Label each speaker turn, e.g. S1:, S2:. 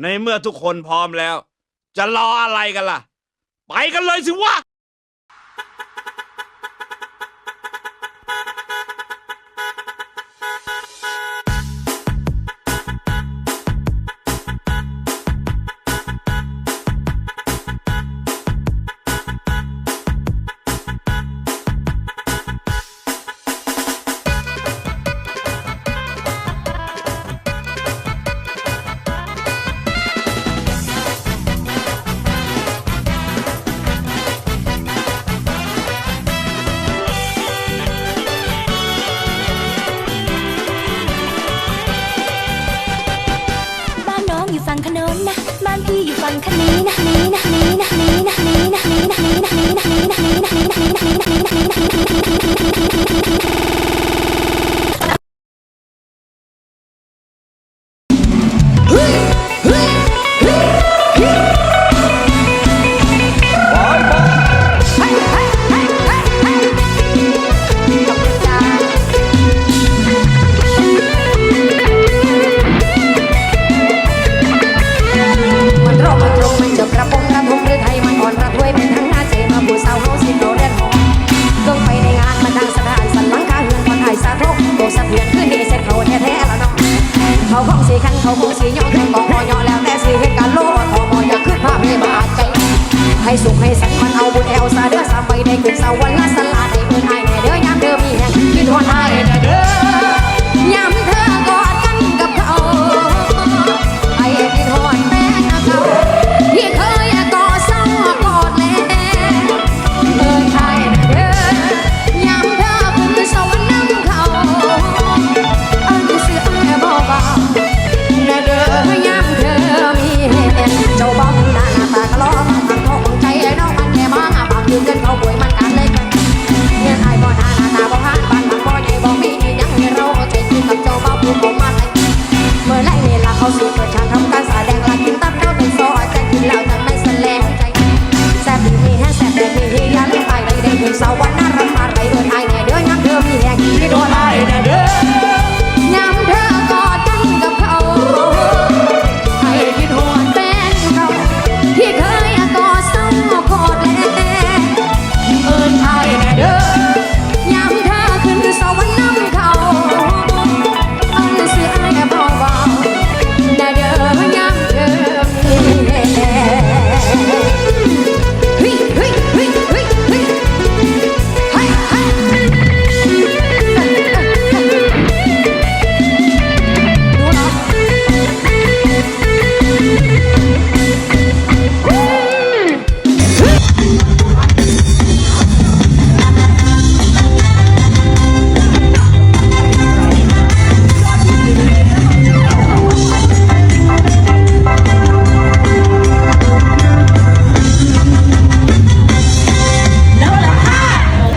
S1: ในเมื่อทุกคนพร้อมแล้ว จะรออะไรกันล่ะ ไปกันเลยสิวะ
S2: ฝั่งขนนนะบ้านพี่อยู่ฝั่งขนี้นะ
S3: มองสิย้อนกันบอกพอยอแล้วแต่สีเห็นกันโลดพอมออยากขึ้นภาพให้บาดใจ ให้สุขให้สันมันเอาบุญเอลซา